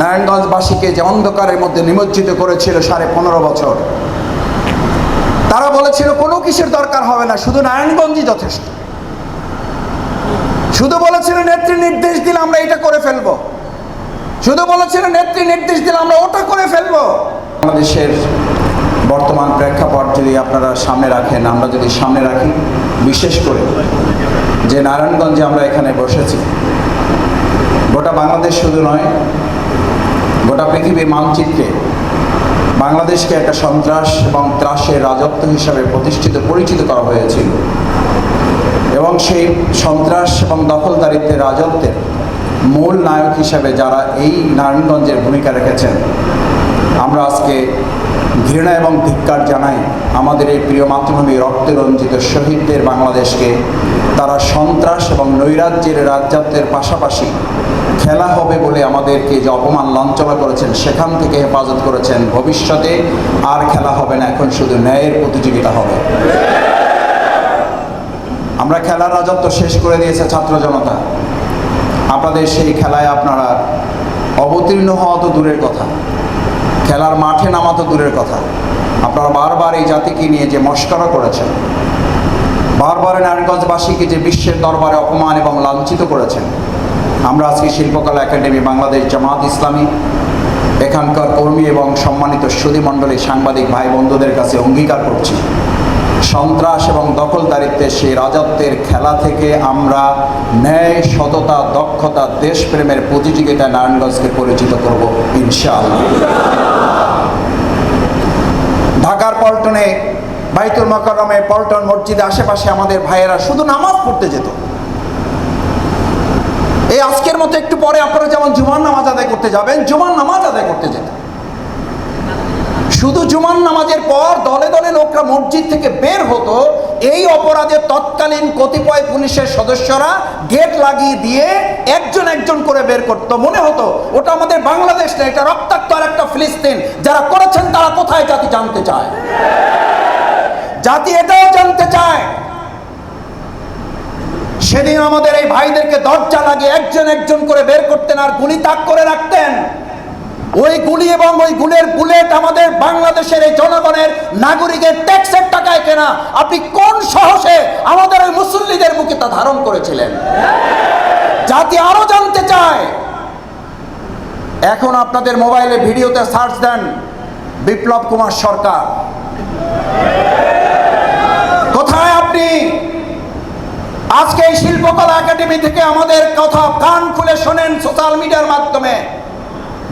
নারায়ণগঞ্জবাসীকে যে অন্ধকারের মধ্যে নিমজ্জিত করেছিল সাড়ে পনেরো বছর, তারা বলেছিল, কোনো কিসের দরকার হবে না, শুধু নারায়ণগঞ্জই যথেষ্ট। শুধু বলেছিল, নেত্রী নির্দেশ দিলে আমরা এটা করে ফেলব। শুধু বলেছিল, নেত্রী নির্দেশ দিলে আমরা ওটা করে ফেলব। বাংলাদেশের বর্তমান প্রেক্ষাপট যদি আপনারা সামনে রাখেন, আমরা যদি সামনে রাখি, বিশেষ করে যে নারায়ণগঞ্জে আমরা এখানে বসেছি, গোটা বাংলাদেশ শুধু নয় গোটা পৃথিবীর মানচিত্রে বাংলাদেশকে একটা সন্ত্রাস এবং ত্রাসের রাজত্ব হিসাবে প্রতিষ্ঠিত, পরিচিত করা হয়েছিল। এবং সেই সন্ত্রাস এবং দখলদারিত্বের রাজত্বের মূল নায়ক হিসাবে যারা এই নারায়ণগঞ্জের ভূমিকা রেখেছেন, আমরা আজকে ঘৃণা এবং ধিক্কার জানাই আমাদের এই প্রিয় মাতৃভূমি রক্তে রঞ্জিত শহীদদের বাংলাদেশকে। তারা সন্ত্রাস এবং নৈরাজ্যের রাজ্যাত্বের পাশাপাশি খেলা হবে বলে আমাদেরকে যে অপমান লাঞ্ছনা করেছেন, সেখান থেকে হেফাজত করেছেন, ভবিষ্যতে আর খেলা হবে না, এখন শুধু ন্যায়ের প্রতিযোগিতা হবে। আমরা খেলার রাজত্ব শেষ করে দিয়েছে ছাত্র জনতা। আপনাদের সেই খেলায় আপনারা অবতীর্ণ হওয়া তো দূরের কথা। খেলার মাঠে নামা তো দূরের কথা। আপনারা বারবার এই জাতিকে নিয়ে যে মস্করা করেছেন, বারবার নারায়ণগঞ্জবাসীকে যে বিশ্বের দরবারে অপমান এবং লাঞ্ছিত করেছেন, আমরা আজকে শিল্পকলা একাডেমি বাংলাদেশ জামাত ইসলামী, এখানকার কর্মী এবং সম্মানিত সুধীমণ্ডলী সাংবাদিক ভাই বন্ধুদের কাছে অঙ্গীকার করছি। সন্ত্রাস এবং দখলদারিত্বের সেই রাজত্বের খেলা থেকে আমরা ন্যায়, সততা, দক্ষতা, দেশপ্রেমের প্রতিযোগিতায় নারায়ণগঞ্জকে পরিচিত করব, ইনশাআল্লাহ। ঢাকার পল্টনে বাইতুল মকরমে পল্টন মসজিদে আশেপাশে আমাদের ভাইয়েরা শুধু নামাজ পড়তে যেত। এই আজকের মতো একটু পরে আপনারা যেমন জুমার নামাজ আদায় করতে যাবেন, জুমার নামাজ আদায় করতে যেত। শুধু জুমান নামাজের পর দলে দলে লোকরা মসজিদ থেকে বের হতো, এই অপরাধে তৎকালীন কতিপয় পুলিশের সদস্যরা গেট লাগিয়ে দিয়ে একজন একজন করে বের করত। মনে হতো, ওটা আমাদের বাংলাদেশ না, এটা রক্তাক্ত আর একটা ফিলিস্তিন। যারা করেছেন তারা কোথায় জাতি জানতে চায়? জাতি এটাও জানতে চায়। সেদিন আমাদের এই ভাইদেরকে দরজা লাগিয়ে একজন একজন করে বের করতেন আর গুলি তাক করে রাখতেন। ওই গুলি এবং ওই গুলের বুলেট আমাদের বাংলাদেশের এই জনগণের নাগরিকের ট্যাক্সের টাকায় কেনা। আপনি কোন সাহসে আমাদের ওই মুসল্লিদের বুকে তা ধারণ করেছিলেন? জাতি আরও জানতে চায়। এখন আপনাদের মোবাইলে ভিডিওতে সার্চ দেন, বিপ্লব কুমার সরকার। কোথায় আপনি? আজকে এই শিল্পকলা একাডেমি থেকে আমাদের কথা কান খুলে শোনেন সোশ্যাল মিডিয়ার মাধ্যমে।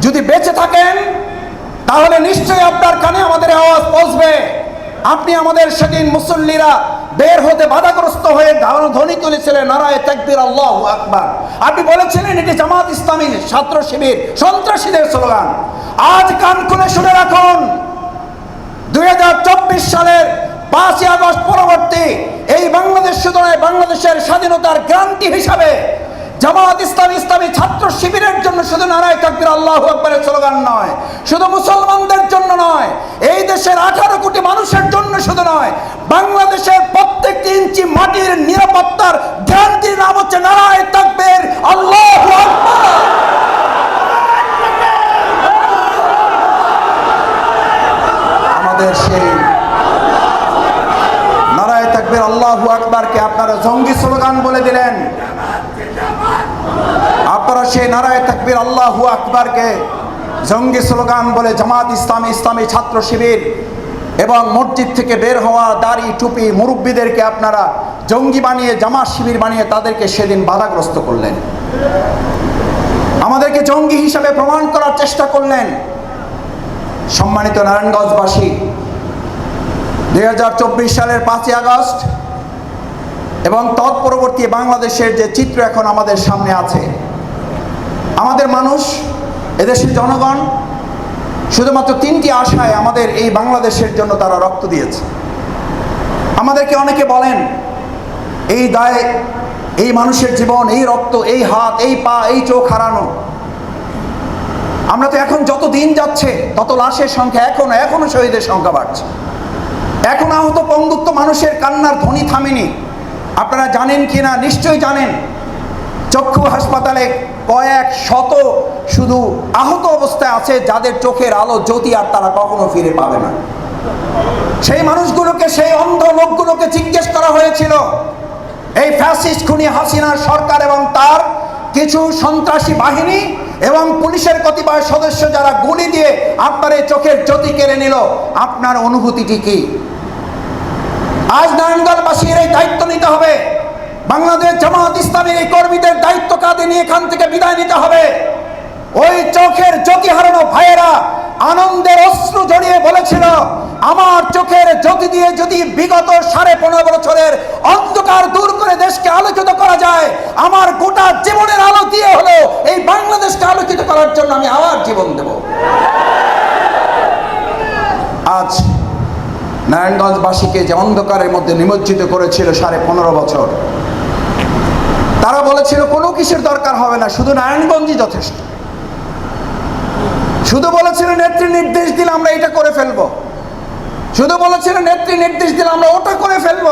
যদি বেঁচে থাকেন, তাহলে নিশ্চয়ই আপনার কানে আমাদের আওয়াজ পৌঁছবে। আপনি আমাদের সেদিন মুসল্লিরা বের হতে বাধাগ্রস্ত হয়ে ধারণ ধ্বনি তুলেছিলেন, নারায় তাকবীর, আল্লাহ আকবার। আপনি বলেছিলেন, এটি জামাত ইসলামী ছাত্র শিবির, সন্ত্রাসীদের স্লোগান। আজ কান খুলে শুনে রাখুন, দুই হাজার চব্বিশ সালের পাঁচই আগস্ট পরবর্তী এই বাংলাদেশ শুধু বাংলাদেশের স্বাধীনতার গ্রান্তি হিসাবে জামাত ইসলাম, ইসলামী ছাত্র শিবিরের নারায় তাকবির আল্লাহ স্লোগান নয়। শুধু মুসলমানদের জন্য নয়, এই দেশের আঠারো কোটি মানুষের জন্য শুধু নয়, বাংলাদেশের ইঞ্চি মাটির নিরাপত্তার নাম হচ্ছে নারায় তাকবির আল্লাহ আমাদের সেই নারায় আকবারকে আপনারা জঙ্গি স্লোগান বলে দিলেন। সেই নারায় তাকবির আল্লাহু আকবরকে। জঙ্গি স্লোগান বলে, জামাত ইসলামী ইসলামী ছাত্র শিবির এবং মসজিদ থেকে বের হওয়া দাড়ি, টুপি, মুরব্বীদেরকে আপনারা জঙ্গি বানিয়ে, জামাত শিবির বানিয়ে তাদেরকে সেদিন বাধাগ্রস্ত করলেন। আমাদেরকে জঙ্গি হিসাবে প্রমাণ করার চেষ্টা করলেন। সম্মানিত নারায়ণগঞ্জবাসী, দুই হাজার চব্বিশ সালের পাঁচই আগস্ট এবং তৎপরবর্তী বাংলাদেশের যে চিত্র এখন আমাদের সামনে আছে আমাদের মানুষ, এদেশের জনগণ, শুধুমাত্র তিনটি আশায় আমাদের এই বাংলাদেশের জন্য তারা রক্ত দিয়েছে। আমাদেরকে অনেকে বলেন, এই দায়, এই মানুষের জীবন, এই রক্ত, এই হাত, এই পা, এই চোখ হারানো। আমরা তো এখন যত দিন যাচ্ছে, তত লাশের সংখ্যা এখনও এখনও শহীদের সংখ্যা বাড়ছে। এখন আহত পঙ্গুত্ব মানুষের কান্নার ধ্বনি থামেনি। আপনারা জানেন কি না নিশ্চয়ই জানেন। চক্ষু হাসপাতালে কয়েক শত শুধু আহত অবস্থায় আছে যাদের চোখের আলো জ্যোতি আর তারা কখনো ফিরে পাবে না। সেই মানুষগুলোকে, সেই অন্ধ লোকগুলোকে জিজ্ঞেস করা হয়েছিল, এই ফ্যাসিস্ট খুনি হাসিনার সরকার এবং তার কিছু সন্ত্রাসী বাহিনী এবং পুলিশের কতিপয় সদস্য যারা গুলি দিয়ে আপনার এই চোখের জ্যোতি কেড়ে নিল, আপনার অনুভূতিটি কি? আজ নারায়ণগঞ্জবাসীর এই দায়িত্ব নিতে হবে। এই কর্মীদের দায়িত্ব কাঁধে নিয়ে এখান থেকে বিদায় নিতে হবে। ওই চোখের জ্যোতি হারানো ভাইয়েরা আনন্দের অশ্রু জড়িয়ে বলেছিল, আমার চোখের জ্যোতি দিয়ে যদি বিগত সাড়ে পনেরো বছরের অন্ধকার দূর করে দেশকে আলোকিত করা যায়, আমার গোটা জীবনের আলো দিয়ে হলো এই বাংলাদেশকে আলোকিত করার জন্য আমি আবার জীবন দেব। আজ নারায়ণগঞ্জবাসীকে যে অন্ধকারের মধ্যে নিমজ্জিত করেছিল সাড়ে পনেরো বছর তারা বলেছিল, কোনো কিসের দরকার হবে না, শুধু নারায়ণগঞ্জই যথেষ্ট। শুধু বলেছিল, নেত্রী নির্দেশ দিলে আমরা এটা করে ফেলব। শুধু বলেছিল, নেত্রী নির্দেশ দিলে আমরা ওটা করে ফেলব।